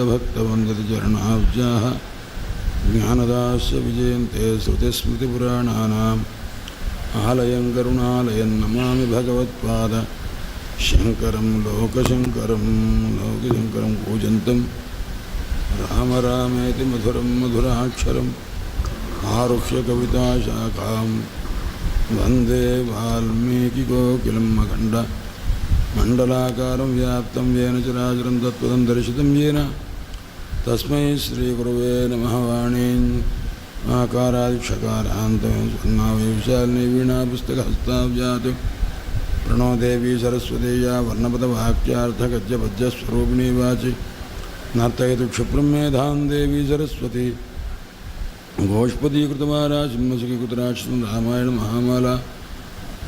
श्रीमद्वेदान्तभक्तवन्दतिचरणाब्जाः ज्ञानदास्य विजयन्ते श्रुतिस्मृतिपुराणानाम् आलयं करुणालयं नमामि भगवत्पाद शङ्करं लोकशङ्करं लोकशङ्करं पूजन्तं राम रामेति मधुरं मधुराक्षरम् आरुह्य कविताशाखां वन्दे वाल्मीकिकोकिलं मखण्ड मण्डलाकारं व्याप्तं येन चराचरं तत्त्वं दर्शितं येन तस्मै श्रीगुरवे नमः वाणीन् आकारादिक्षकारान्तनाविशालिनी वीणापुस्तकहस्ताव्यात् प्रणो देवी सरस्वती या वाचि नर्तयतु क्षिप्रं मेधां देवी सरस्वती। गोष्पदीकृतमाराशिंहसुखीकृतराक्षसं रामायणमहामाला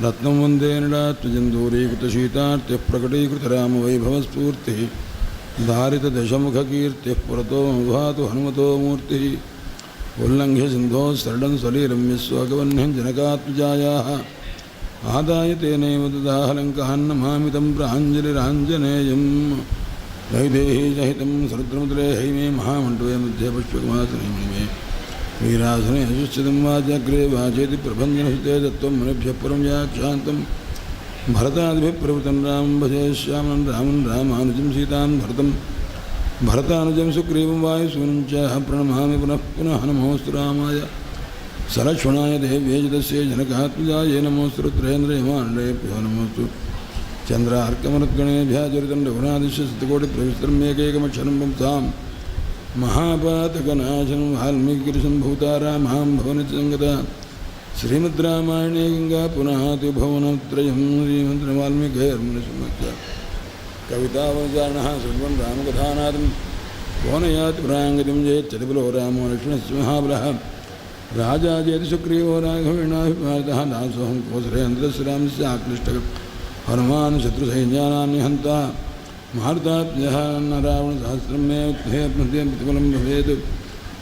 रत्नं वंदे नडात्मजन्दूरीकृतशीतार्त्यः प्रकटीकृतरामवैभवस्फूर्तिः। धारितदशमुखकीर्तिः पुरतो भातु हनुमतो मूर्तिः उल्लङ्घ्य सिन्धोः सरलं सलीलं विश्वगवह्निं जनकात्मजायाः आदाय तेनैव ददाहलङ्कान्नमामि तं प्राञ्जलिराञ्जनेयम् वैदेही सहितं सरुद्रमुद्रे हैमे महामण्डवे मध्ये पुष्पकमासने मे वीरासने अजुश्चितं वाचग्रे वाचेति प्रबन्धनहिते दत्त्वं मुनिभ्यः परं व्याख्यान्तं भरतादिभिः प्रवृतं रामं भजे श्यामं रामं रामानुजं सीतां भरतं भरतानुजं सुग्रीवं वायुसूनं च प्रणमामि पुनः पुनः नमोऽस्तु रामाय सरक्ष्मणाय देव्येजितस्य जनकात्मजाय नमोऽस्तु रुद्रेन्द्रयमाण्डेभ्यो नमोऽस्तु चन्द्रार्कमरुद्गणेभ्याचरितं रघुनादिश्य शतकोटिप्रविस्तरम् एकैकमक्षरं पुंसाम् महापातकनाशनं वाल्मीकिरिशं भूतारामां भवनसङ्गता श्रीमद्रामायणे गंगा पुनः त्रिभुवनत्रयं श्रीमन्द्रवाल्मीकैर्मनुसमख्य कविता सर्वं रामकथानाथं भुवनयाति प्राङ्गतिं जयत्यतिपुलो रामो लक्ष्मणसिंहाबलः राजा चेति सुग्रीवो राघवेणाभिभारतः दासोऽहं कोसरेन्द्रश्रामस्य आक्लिष्टः हनुमान् शत्रुसैन्यानां निहन्ता मारुतात्म्यः न रावणसहस्रं मे प्रतिफलं भवेत्।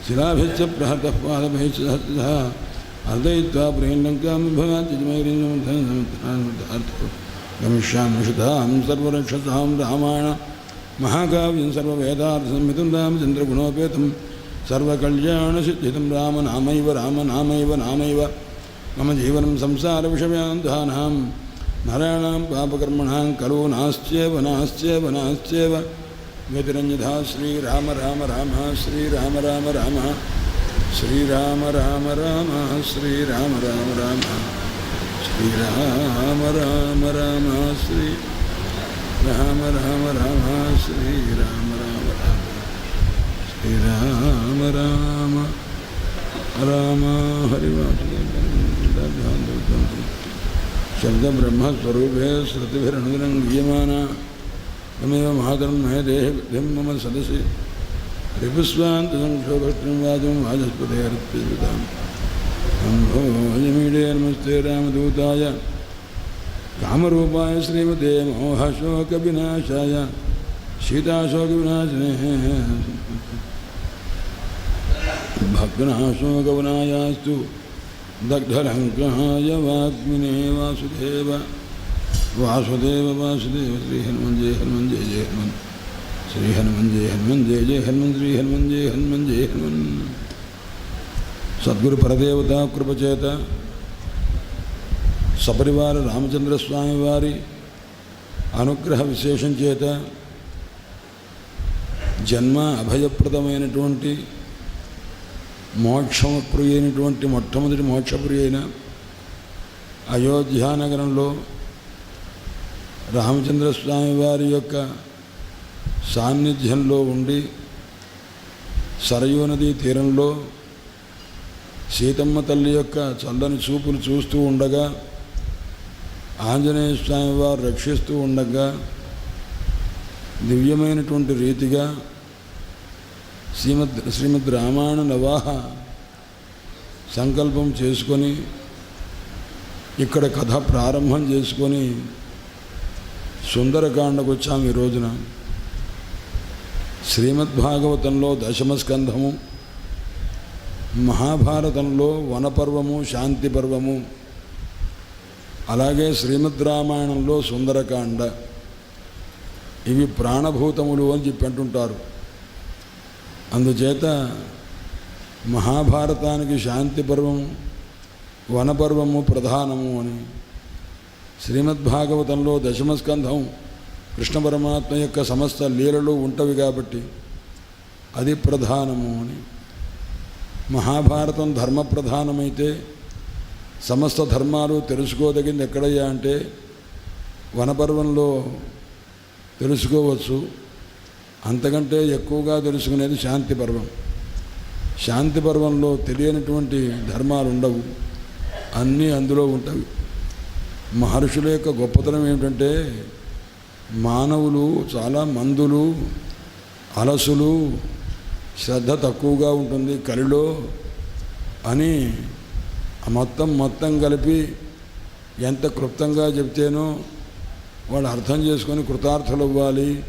शिलाभिश्च प्रहतः पादभैश्च अर्दयित्वा प्रेण्यङ्कां भवान् गमिष्यामि शुधां सर्वरक्षसां रामायण महाकाव्यं सर्ववेदार्थसंहितं रामचन्द्रगुणोपेतं सर्वकल्याणसिद्धितं रामनामैव रामनामैव नामैव मम जीवनं संसारविषयान्धानां नराणां पापकर्मणां खलु नास्त्येव नास्त्येव नास्त्येव व्यतिरञ्जधा श्रीराम राम राम श्रीराम राम राम श्रीराम राम राम श्रीराम राम राम श्रीराम राम राम श्री राम राम राम श्रीराम राम राम श्रीराम राम राम हरिवासुदेव शब्दब्रह्मस्वरूपे श्रुतिभिरनुदिनं गीयमाना तमेव मातरं महे देहविधिं मम सदसि वाचं वाचस्पतेरत्पिताम् अम्भोजमीडे नमस्ते रामदूताय कामरूपाय श्रीमते मोहशोकविनाशाय सीताशोकविनाशिने भक्तनाशोकवनायास्तु दग्धलङ्काय वाग्मिने वासुदेव वासुदेव वासुदेव श्री हनुमन् जय हनुमन्, जय जय हनुमन्। శ్రీ హనుమన్ జయ హనుమన్ జయ జయ హనుమన్ శ్రీ హనుమన్ జయ హనుమన్. జయ హనుమన్ సద్గురు పరదేవత కృపచేత సపరివార రామచంద్రస్వామి వారి అనుగ్రహ విశేషం చేత జన్మ అభయప్రదమైనటువంటి మోక్షప్రియైనటువంటి మొట్టమొదటి మోక్షప్రియ అయిన అయోధ్యానగరంలో రామచంద్రస్వామి వారి యొక్క సాన్నిధ్యంలో ఉండి సరయూ నదీ తీరంలో సీతమ్మ తల్లి యొక్క చల్లని చూపులు చూస్తూ ఉండగా ఆంజనేయ స్వామి వారు రక్షిస్తూ ఉండగా దివ్యమైనటువంటి రీతిగా శ్రీమద్ శ్రీమద్ రామాయణ నవాహ సంకల్పం చేసుకొని ఇక్కడ కథ ప్రారంభం చేసుకొని సుందరకాండకు వచ్చాము ఈ రోజున. శ్రీమద్భాగవతంలో దశమ స్కంధము మహాభారతంలో వనపర్వము శాంతి పర్వము అలాగే శ్రీమద్ రామాయణంలో సుందరకాండ. ఇవి ప్రాణభూతములు అని చెప్పి అంటుంటారు. అందుచేత మహాభారతానికి శాంతి పర్వం వనపర్వము ప్రధానము అని శ్రీమద్భాగవతంలో దశమస్కంధం కృష్ణ పరమాత్మ యొక్క సమస్త లీలలు ఉంటవి కాబట్టి అది ప్రధానము అని. మహాభారతం ధర్మ ప్రధానమైతే సమస్త ధర్మాలు తెలుసుకోదగింది ఎక్కడయ్యా అంటే వనపర్వంలో తెలుసుకోవచ్చు. అంతకంటే ఎక్కువగా తెలుసుకునేది శాంతి పర్వం. శాంతి పర్వంలో తెలియనటువంటి ధర్మాలు ఉండవు. అన్నీ అందులో ఉంటాయి మహర్షుల యొక్క గొప్పతనం ఏమిటంటే మానవులు చాలా మందులు అలసులు శ్రద్ధ తక్కువగా ఉంటుంది కలిలో అని ఆ మొత్తం మొత్తం కలిపి ఎంత క్లుప్తంగా చెప్తేనో వాళ్ళు అర్థం చేసుకొని కృతార్థులు అవ్వాలి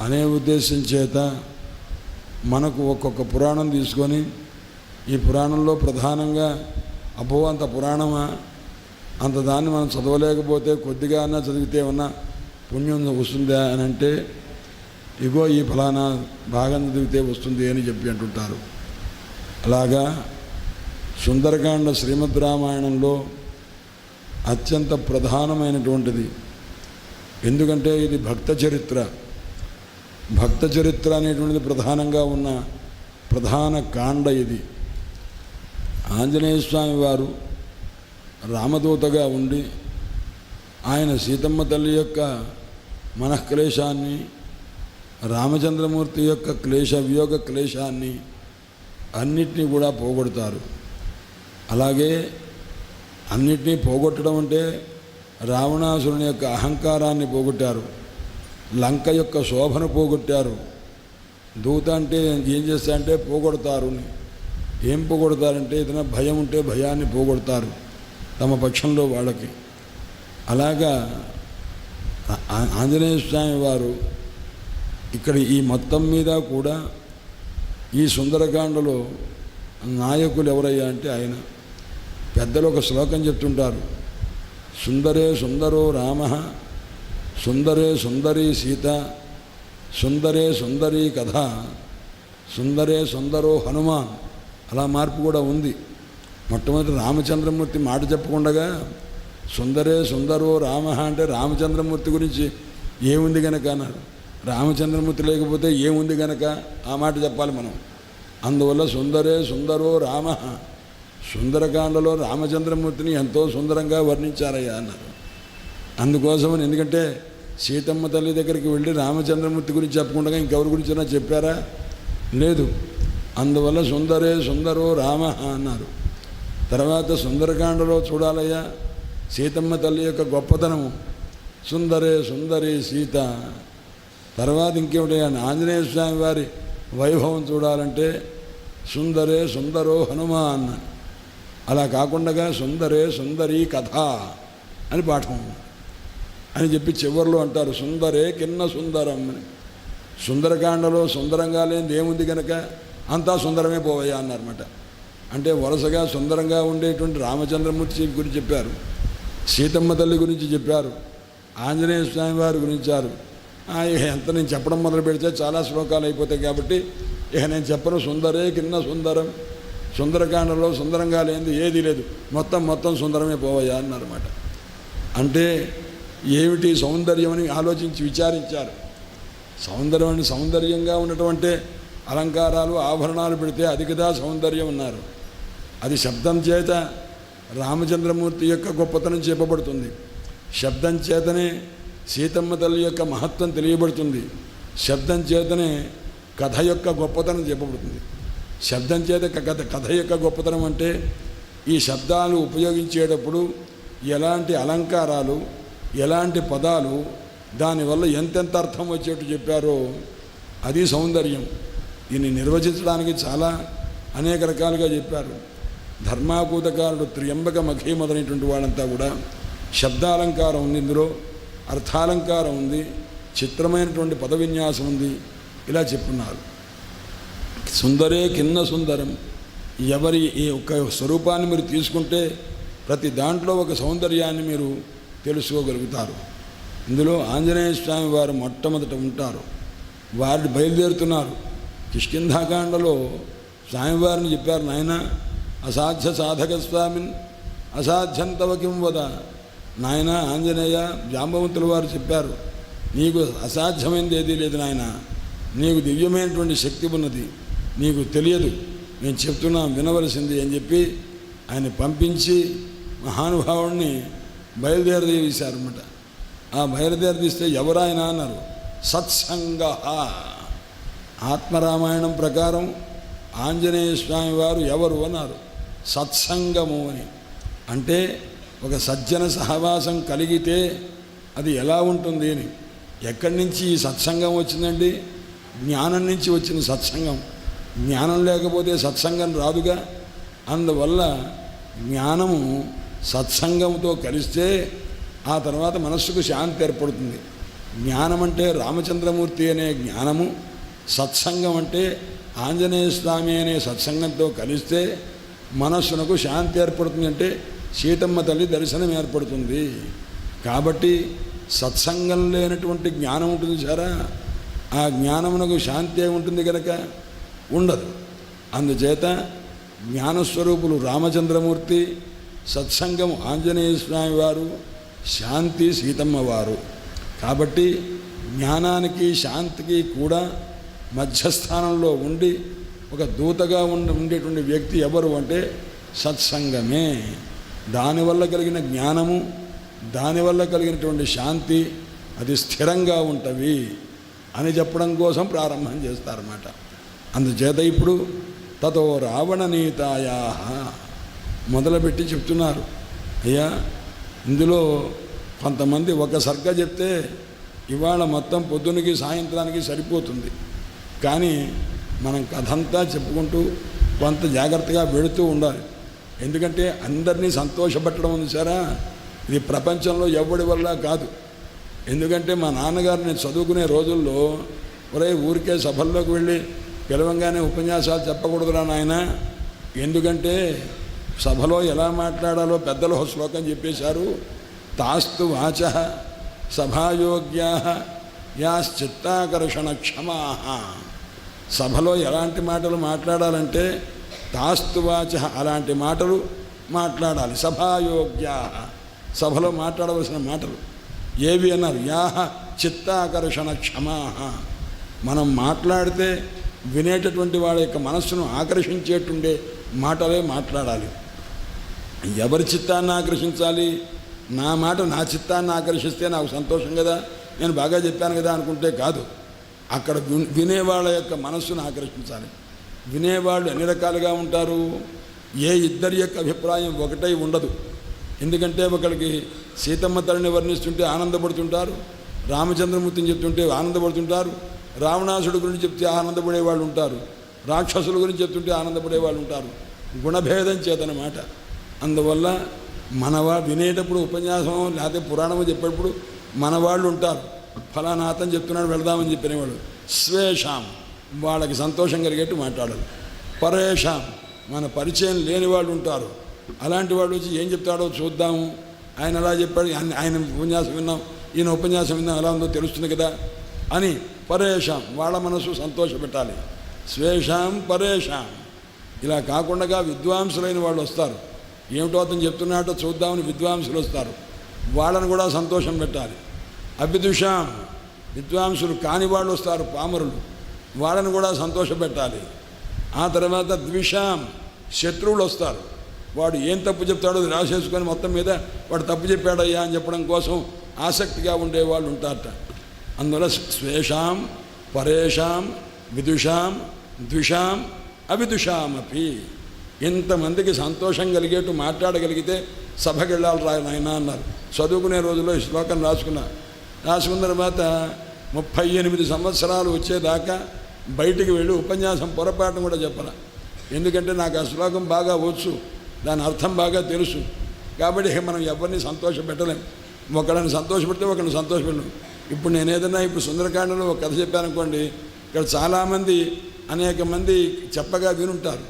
అనే ఉద్దేశం చేత మనకు ఒక్కొక్క పురాణం తీసుకొని ఈ పురాణంలో ప్రధానంగా అబ్బో అంత పురాణమా? అంత దాన్ని మనం చదవలేకపోతే కొద్దిగా అన్నా చదివితే ఉన్నా పుణ్యం వస్తుందా అని అంటే ఇగో ఈ ఫలానా భాగం చదివితే వస్తుంది అని చెప్పి అంటుంటారు. అలాగా సుందరకాండ శ్రీమద్ రామాయణంలో అత్యంత ప్రధానమైనటువంటిది. ఎందుకంటే ఇది భక్త చరిత్ర. భక్త చరిత్ర అనేటువంటిది ప్రధానంగా ఉన్న ప్రధాన కాండ ఇది. ఆంజనేయ స్వామి వారు రామదూతగా ఉండి ఆయన సీతమ్మ తల్లి యొక్క మనఃక్లేశాన్ని రామచంద్రమూర్తి యొక్క క్లేశ వియోగ క్లేశాన్ని అన్నిటినీ కూడా పోగొడతారు. అలాగే అన్నిటినీ పోగొట్టడం అంటే రావణాసురుని యొక్క అహంకారాన్ని పోగొట్టారు. లంక యొక్క శోభను పోగొట్టారు. దూత అంటే ఏం చేస్తారంటే పోగొడతారు. అని. ఏం పోగొడతారంటే ఏదైనా భయం ఉంటే భయాన్ని పోగొడతారు తమ పక్షంలో వాళ్ళకి. అలాగా ఆంజనేయ స్వామి వారు ఇక్కడ ఈ మొత్తం మీద కూడా ఈ సుందరకాండలో నాయకులు ఎవరయ్యా అంటే ఆయన. పెద్దలు ఒక శ్లోకం చెప్తుంటారు. సుందరే సుందరో రామ సుందరే సుందరి సీత సుందరే సుందరి కథ సుందరే సుందరో హనుమాన్. అలా మార్పు కూడా ఉంది. మొట్టమొదటి రామచంద్రమూర్తి మాట చెప్పకుండగా సుందరే సుందరో రామ అంటే రామచంద్రమూర్తి గురించి ఏముంది గనక అన్నారు రామచంద్రమూర్తి లేకపోతే ఏముంది గనక? ఆ మాట చెప్పాలి మనం. అందువల్ల సుందరే సుందరో రామ సుందరకాండలో రామచంద్రమూర్తిని ఎంతో సుందరంగా వర్ణించారయ్యా అన్నారు. అందుకోసమని ఎందుకంటే సీతమ్మ తల్లి దగ్గరికి వెళ్ళి రామచంద్రమూర్తి గురించి చెప్పకుండా ఇంకెవరి గురించినా చెప్పారా? లేదు. అందువల్ల సుందరే సుందరో రామ అన్నారు. తర్వాత సుందరకాండలో చూడాలయ్యా. సీతమ్మ తల్లి యొక్క గొప్పతనము. సుందరే సుందరి సీత. తర్వాత ఇంకేమిటి ఆంజనేయ స్వామి వారి వైభవం చూడాలంటే సుందరే సుందరో హనుమాన్. అలా కాకుండా సుందరే సుందరీ కథ అని పాఠం. అని చెప్పి చివరిలో అంటారు సుందరే కిన్న సుందరం అని. సుందరకాండలో సుందరంగా లేనిది ఏముంది కనుక అంతా సుందరమే పోవయ్యా అన్నారన్నమాట. అంటే వరుసగా సుందరంగా ఉండేటువంటి రామచంద్రమూర్తి గురించి చెప్పారు. సీతమ్మ తల్లి గురించి చెప్పారు. ఆంజనేయ స్వామి వారి గురించారు ఆ, ఎంత నేను చెప్పడం మొదలు పెడితే చాలా శ్లోకాలు అయిపోతాయి కాబట్టి ఇక నేను చెప్పను. సుందరే కింద సుందరం. సుందరకాండలో సుందరంగా లేనిది ఏదీ లేదు. మొత్తం మొత్తం సుందరమే పోవయ్యా అన్నారన్నమాట. అంటే ఏమిటి సౌందర్యం అని ఆలోచించి విచారించారు. సౌందర్యం అని సౌందర్యంగా ఉన్నటువంటి అలంకారాలు ఆభరణాలు పెడితే అది కదా సౌందర్యం ఉన్నారు అది శబ్దం చేత రామచంద్రమూర్తి యొక్క గొప్పతనం చెప్పబడుతుంది. శబ్దం చేతనే సీతమ్మ తల్లి యొక్క మహత్వం తెలియబడుతుంది. శబ్దం చేతనే కథ యొక్క గొప్పతనం చెప్పబడుతుంది. శబ్దం చేత కథ కథ యొక్క గొప్పతనం అంటే ఈ శబ్దాలు ఉపయోగించేటప్పుడు ఎలాంటి అలంకారాలు ఎలాంటి పదాలు దానివల్ల ఎంతెంత అర్థం వచ్చేట్టు చెప్పారో అది సౌందర్యం. దీన్ని నిర్వచించడానికి చాలా అనేక రకాలుగా చెప్పారు. ధర్మాకూతకారుడు త్రియంబక మఖీ మొదలైనటువంటి వాళ్ళంతా కూడా శబ్దాలంకారం ఉంది ఇందులో అర్థాలంకారం ఉంది చిత్రమైనటువంటి పద విన్యాసం ఉంది ఇలా చెప్పున్నారు. సుందరే కిన్న సుందరం. ఎవరి ఈ యొక్క స్వరూపాన్ని మీరు తీసుకుంటే ప్రతి దాంట్లో ఒక సౌందర్యాన్ని మీరు తెలుసుకోగలుగుతారు. ఇందులో ఆంజనేయ స్వామి వారు మొట్టమొదట ఉంటారు. వారిని బయలుదేరుతున్నారు. కిష్కింధాకాండలో స్వామివారిని చెప్పారు నాయన అసాధ్య సాధక స్వామిన్ అసాధ్యం వద. నాయన ఆంజనేయ జాంబవంతుల వారు చెప్పారు నీకు అసాధ్యమైనది ఏదీ లేదు నాయన. నీకు దివ్యమైనటువంటి శక్తి ఉన్నది. నీకు తెలియదు. నేను చెప్తున్నాం వినవలసింది అని చెప్పి ఆయన పంపించి మహానుభావుడిని బయలుదేరదీశారన్నమాట. ఆ బయలుదేరదీస్తే ఎవరాయన అన్నారు సత్సంగ. ఆత్మరామాయణం ప్రకారం ఆంజనేయ స్వామి వారు ఎవరు అన్నారు సత్సంగము అని. అంటే ఒక సజ్జన సహవాసం కలిగితే అది ఎలా ఉంటుంది అని. ఎక్కడి నుంచి ఈ సత్సంగం వచ్చిందండి? జ్ఞానం నుంచి వచ్చిన సత్సంగం. జ్ఞానం లేకపోతే సత్సంగం రాదుగా. అందువల్ల జ్ఞానము సత్సంగంతో కలిస్తే ఆ తర్వాత మనస్సుకు శాంతి ఏర్పడుతుంది. జ్ఞానం అంటే రామచంద్రమూర్తి అనే జ్ఞానము. సత్సంగం అంటే ఆంజనేయ స్వామి అనే సత్సంగంతో కలిస్తే మనస్సునకు శాంతి ఏర్పడుతుంది అంటే సీతమ్మ తల్లి దర్శనం ఏర్పడుతుంది. కాబట్టి సత్సంగం లేనటువంటి జ్ఞానం ఉంటుంది సారా? ఆ జ్ఞానమునకు శాంతి ఉంటుంది కనుక ఉండదు. అందుచేత జ్ఞానస్వరూపులు రామచంద్రమూర్తి సత్సంగం ఆంజనేయ స్వామి వారు శాంతి సీతమ్మ వారు. కాబట్టి జ్ఞానానికి శాంతికి కూడా మధ్యస్థానంలో ఉండి ఒక దూతగా ఉండి ఉండేటువంటి వ్యక్తి ఎవరు అంటే సత్సంగమే. దానివల్ల కలిగిన జ్ఞానము దానివల్ల కలిగినటువంటి శాంతి అది స్థిరంగా ఉంటవి అని చెప్పడం కోసం ప్రారంభం చేస్తారన్నమాట. అందుచేత ఇప్పుడు తతో రావణనీతాయా మొదలుపెట్టి చెప్తున్నారు. అయ్యా ఇందులో కొంతమంది ఒక సర్గ చెప్తే ఇవాళ మొత్తం పొద్దునకి సాయంత్రానికి సరిపోతుంది. కానీ మనం కథంతా చెప్పుకుంటూ కొంత జాగ్రత్తగా వెళుతూ ఉండాలి. ఎందుకంటే అందరినీ సంతోషపెట్టడం ఉంది సారా. ఇది ప్రపంచంలో ఎవడి వల్ల కాదు. ఎందుకంటే మా నాన్నగారు నేను చదువుకునే రోజుల్లో ఒరే ఊరికే సభల్లోకి వెళ్ళి పిలవంగానే ఉపన్యాసాలు చెప్పకూడదురా నాయన. ఎందుకంటే సభలో ఎలా మాట్లాడాలో పెద్దలు ఒక శ్లోకం చెప్పేశారు. తాస్తు వాచ సభాయోగ్యా యాశ్చిత్తాకర్షణ క్షమా. సభలో ఎలాంటి మాటలు మాట్లాడాలంటే తాస్తువాచ అలాంటి మాటలు మాట్లాడాలి. సభాయోగ్యా సభలో మాట్లాడవలసిన మాటలు. ఏవి అన్నారు? యాహ చిత్తాకర్షణ క్షమా మనం మాట్లాడితే వినేటటువంటి వాళ్ళ యొక్క మనస్సును ఆకర్షించేటుండే మాటలే మాట్లాడాలి. ఎవరి చిత్తాన్ని ఆకర్షించాలి? నా మాట నా చిత్తాన్ని ఆకర్షిస్తే నాకు సంతోషం కదా? నేను బాగా చెప్పాను కదా అనుకుంటే కాదు. అక్కడ వినేవాళ్ళ యొక్క మనస్సును ఆకర్షించాలి. వినేవాళ్ళు ఎన్ని రకాలుగా ఉంటారు? ఏ ఇద్దరి యొక్క అభిప్రాయం ఒకటై ఉండదు. ఎందుకంటే ఒకరికి సీతమ్మ తల్లిని వర్ణిస్తుంటే ఆనందపడుతుంటారు రామచంద్రమూర్తిని చెప్తుంటే ఆనందపడుతుంటారు రావణాసుడు గురించి చెప్తే ఆనందపడే వాళ్ళు ఉంటారు రాక్షసుల గురించి చెప్తుంటే ఆనందపడే వాళ్ళు ఉంటారు. గుణభేదం చేతనమాట. అందువల్ల మనవా వినేటప్పుడు ఉపన్యాసం లేకపోతే పురాణము చెప్పేటప్పుడు మనవాళ్ళు ఉంటారు. ఫలానా అతను చెప్తున్నాడు వెళదామని చెప్పినవాడు. స్వేషాం. వాళ్ళకి సంతోషం కలిగేట్టు మాట్లాడాలి పరేషాం. మన పరిచయం లేని వాళ్ళు ఉంటారు. అలాంటి వాళ్ళు వచ్చి ఏం చెప్తాడో చూద్దాము. ఆయన ఎలా చెప్పాడు. ఆయన ఆయన ఉపన్యాసం విన్నాం. ఈయన ఉపన్యాసం విన్నాం. ఎలా ఉందో తెలుస్తుంది కదా అని పరేషాం. వాళ్ళ మనసు సంతోషపెట్టాలి. స్వేషాం పరేషాం. ఇలా కాకుండా విద్వాంసులైన వాళ్ళు వస్తారు. ఏమిటో అతను చెప్తున్నాడో చూద్దామని విద్వాంసులు వస్తారు. వాళ్ళని కూడా సంతోషం పెట్టాలి. అభిదుషాం విద్వాంసులు కాని వాళ్ళు వస్తారు పామరులు. వాళ్ళని కూడా సంతోషపెట్టాలి. ఆ తర్వాత ద్విషాం. శత్రువులు వస్తారు. వాడు ఏం తప్పు చెప్తాడో రాసేసుకొని మొత్తం మీద వాడు తప్పు చెప్పాడయ్యా అని చెప్పడం కోసం ఆసక్తిగా ఉండే వాళ్ళు ఉంటారట. అందువల్ల స్వేషాం పరేషాం విదుషాం ద్విషాం అవిదుషామపి ఇంతమందికి సంతోషం కలిగేట్టు మాట్లాడగలిగితే సభకి వెళ్ళాలి అన్నారు. చదువుకునే రోజుల్లో ఈ శ్లోకం రాసుకున్నా. రాసుకున్న తర్వాత ముప్పై ఎనిమిది సంవత్సరాలు వచ్చేదాకా బయటికి వెళ్ళి ఉపన్యాసం పొరపాటును కూడా చెప్పరా ఎందుకంటే నాకు ఆ శ్లోకం బాగా వచ్చు దాని అర్థం బాగా తెలుసు. కాబట్టి మనం ఎవరిని సంతోషపెట్టలేం. ఒకళ్ళని సంతోషపెడితే ఒకరిని సంతోషపెట్టలేం ఇప్పుడు నేను ఏదైనా ఇప్పుడు సుందరకాండలో ఒక కథ చెప్పానుకోండి ఇక్కడ చాలామంది అనేక మంది చెప్పగా వినుంటారు.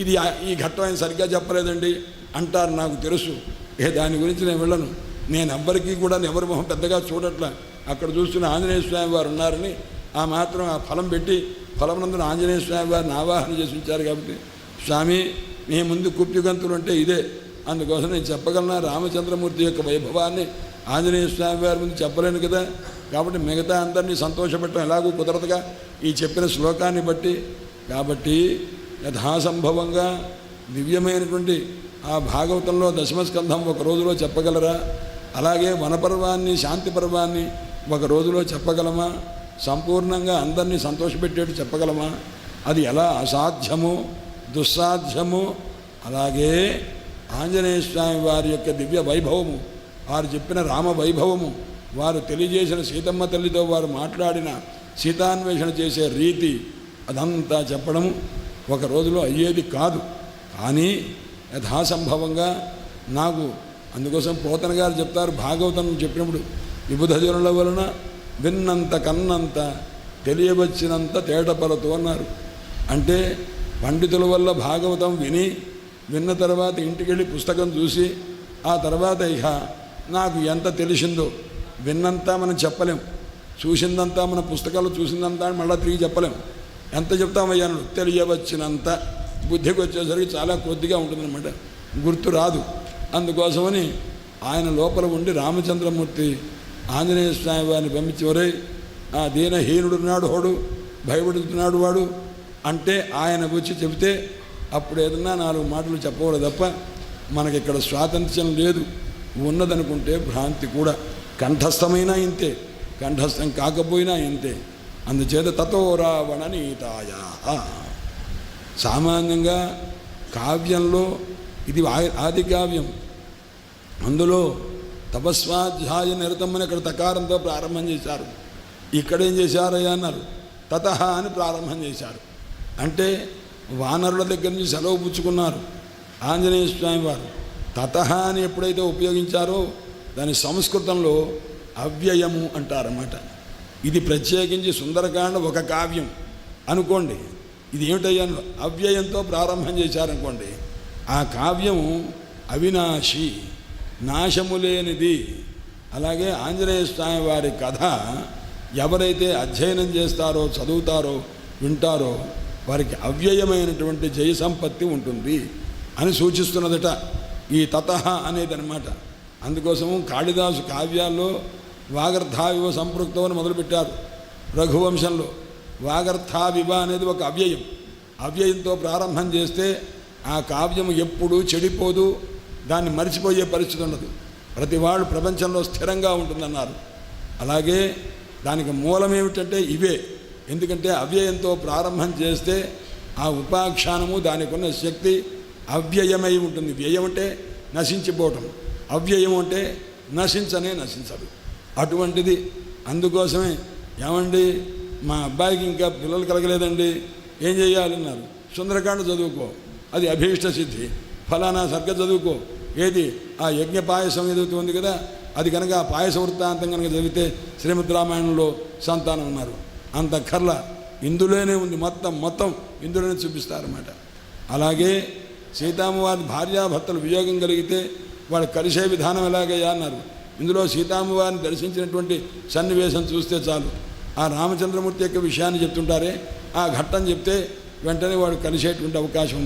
ఇది ఈ ఘట్టం ఆయన సరిగ్గా చెప్పలేదండి అంటారు నాకు తెలుసు. ఏ దాని గురించి నేను వెళ్ళను. నేను ఎవ్వరికీ కూడా ఎవరి మొహం పెద్దగా చూడట్లా. అక్కడ చూస్తున్న ఆంజనేయ స్వామి వారు ఉన్నారని ఆ మాత్రం ఆ ఫలం పెట్టి ఫలమునందున ఆంజనేయ స్వామి వారిని ఆవాహన చేసి ఉంచారు కాబట్టి స్వామి మీ ముందు కుప్పిగంతులు అంటే ఇదే. అందుకోసం నేను చెప్పగలనా? రామచంద్రమూర్తి యొక్క వైభవాన్ని ఆంజనేయ స్వామి వారి ముందు చెప్పలేను కదా. కాబట్టి మిగతా అందరినీ సంతోషపెట్టడం ఎలాగూ కుదరదుగా. ఈ చెప్పిన శ్లోకాన్ని బట్టి కాబట్టి యథాసంభవంగా దివ్యమైనటువంటి ఆ భాగవతంలో దశమస్కంధం ఒక రోజులో చెప్పగలరా? అలాగే వనపర్వాన్ని శాంతి పర్వాన్ని ఒక రోజులో చెప్పగలమా? సంపూర్ణంగా అందరినీ సంతోషపెట్టేట్టు చెప్పగలమా? అది ఎలా అసాధ్యము దుస్సాధ్యము అలాగే ఆంజనేయ స్వామి వారి యొక్క దివ్య వైభవము వారు చెప్పిన రామ వైభవము వారు తెలియజేసిన సీతమ్మ తల్లితో వారు మాట్లాడిన సీతాన్వేషణ చేసే రీతి అదంతా చెప్పడము ఒక రోజులో అయ్యేది కాదు. కానీ యథాసంభవంగా నాకు అందుకోసం పోతన గారు చెప్తారు భాగవతం చెప్పినప్పుడు విబుధజనుల వలన విన్నంత కన్నంత తెలియవచ్చినంత తేటపరతు అన్నారు. అంటే పండితుల వల్ల భాగవతం విని విన్న తర్వాత ఇంటికి వెళ్ళి పుస్తకం చూసి ఆ తర్వాత ఇక నాకు ఎంత తెలిసిందో విన్నంతా మనం చెప్పలేం. చూసిందంతా మన పుస్తకాలు చూసిందంతా అని మళ్ళీ తిరిగి చెప్పలేం. ఎంత చెప్తామయ్యా తెలియవచ్చినంత బుద్ధికి వచ్చేసరికి చాలా కొద్దిగా ఉంటుందన్నమాట. గుర్తు రాదు. అందుకోసమని ఆయన లోపల ఉండి రామచంద్రమూర్తి ఆంజనేయ స్వామి వారిని పంపించి ఒరే ఆ దీనహీనుడున్నాడు హోడు భయపడుతున్నాడు వాడు అంటే ఆయన వచ్చి చెబితే అప్పుడు ఏదన్నా నాలుగు మాటలు చెప్పవాలి తప్ప మనకి ఇక్కడ స్వాతంత్ర్యం లేదు. ఉన్నదనుకుంటే భ్రాంతి కూడా. కంఠస్థమైనా ఇంతే కంఠస్థం కాకపోయినా ఇంతే. అందుచేత తతో రావణ నీతాయ సామాన్యంగా కావ్యంలో ఇది ఆది కావ్యం. అందులో తపస్వాధ్యాయ నిరతమ్మని ఇక్కడ తకారంతో ప్రారంభం చేశారు. ఇక్కడ ఏం చేశారయ్యా అన్నారు? తత అని ప్రారంభం చేశారు. అంటే వానరుల దగ్గర నుంచి సెలవు పుచ్చుకున్నారు. ఆంజనేయ స్వామి వారు తత అని ఎప్పుడైతే ఉపయోగించారో దాని సంస్కృతంలో అవ్యయము అంటారన్నమాట. ఇది ప్రత్యేకించి సుందరకాండ ఒక కావ్యం. అనుకోండి ఇది ఏమిటయ్యా అవ్యయంతో ప్రారంభం చేశారనుకోండి ఆ కావ్యము అవినాశి. నాశము లేనిది అలాగే ఆంజనేయ స్వామి వారి కథ ఎవరైతే అధ్యయనం చేస్తారో చదువుతారో వింటారో వారికి అవ్యయమైనటువంటి జయ సంపత్తి ఉంటుంది అని సూచిస్తున్నదట. ఈ తత అనేది అనమాట అందుకోసము కాళిదాసు కావ్యాల్లో వాగర్థావివ సంపృక్తం అని మొదలుపెట్టారు రఘువంశంలో. వాగర్థావివ అనేది ఒక అవ్యయం. అవ్యయంతో ప్రారంభం చేస్తే ఆ కావ్యం ఎప్పుడూ చెడిపోదు దాన్ని మరిచిపోయే పరిస్థితి ఉండదు ప్రతి వాళ్ళు ప్రపంచంలో స్థిరంగా ఉంటుందన్నారు. అలాగే దానికి మూలం ఏమిటంటే ఇవే. ఎందుకంటే అవ్యయంతో ప్రారంభం చేస్తే ఆ ఉపాఖ్యానము దానికి ఉన్న శక్తి అవ్యయమై ఉంటుంది. వ్యయం అంటే నశించిపోవటం. అవ్యయం అంటే నశించనే నశించదు. అటువంటిది. అందుకోసమే ఏమండి? మా అబ్బాయికి ఇంకా పిల్లలు కలగలేదండి. ఏం చేయాలన్నారు? సుందరకాండ చదువుకో. అది అభీష్ట సిద్ధి. ఫలానా సర్గ చదువుకో. ఏది? ఆ యజ్ఞ పాయసం ఏదైతే ఉంది కదా అది కనుక ఆ పాయస వృత్తాంతం కనుక చదివితే శ్రీమద్ రామాయణంలో సంతానం ఉన్నారు. అంత కర్ల ఇందులోనే ఉంది మొత్తం మొత్తం ఇందులోనే చూపిస్తారన్నమాట. అలాగే సీతామ్మవారి భార్యాభర్తలు వియోగం కలిగితే వాళ్ళు కలిసే విధానం ఎలాగయ్యా అన్నారు. ఇందులో సీతామ్మవారిని దర్శించినటువంటి సన్నివేశం చూస్తే చాలు. ఆ రామచంద్రమూర్తి యొక్క విషయాన్ని చెప్తుంటారే ఆ ఘట్టం చెప్తే వెంటనే వాడు కలిసేటువంటి అవకాశం ఉంది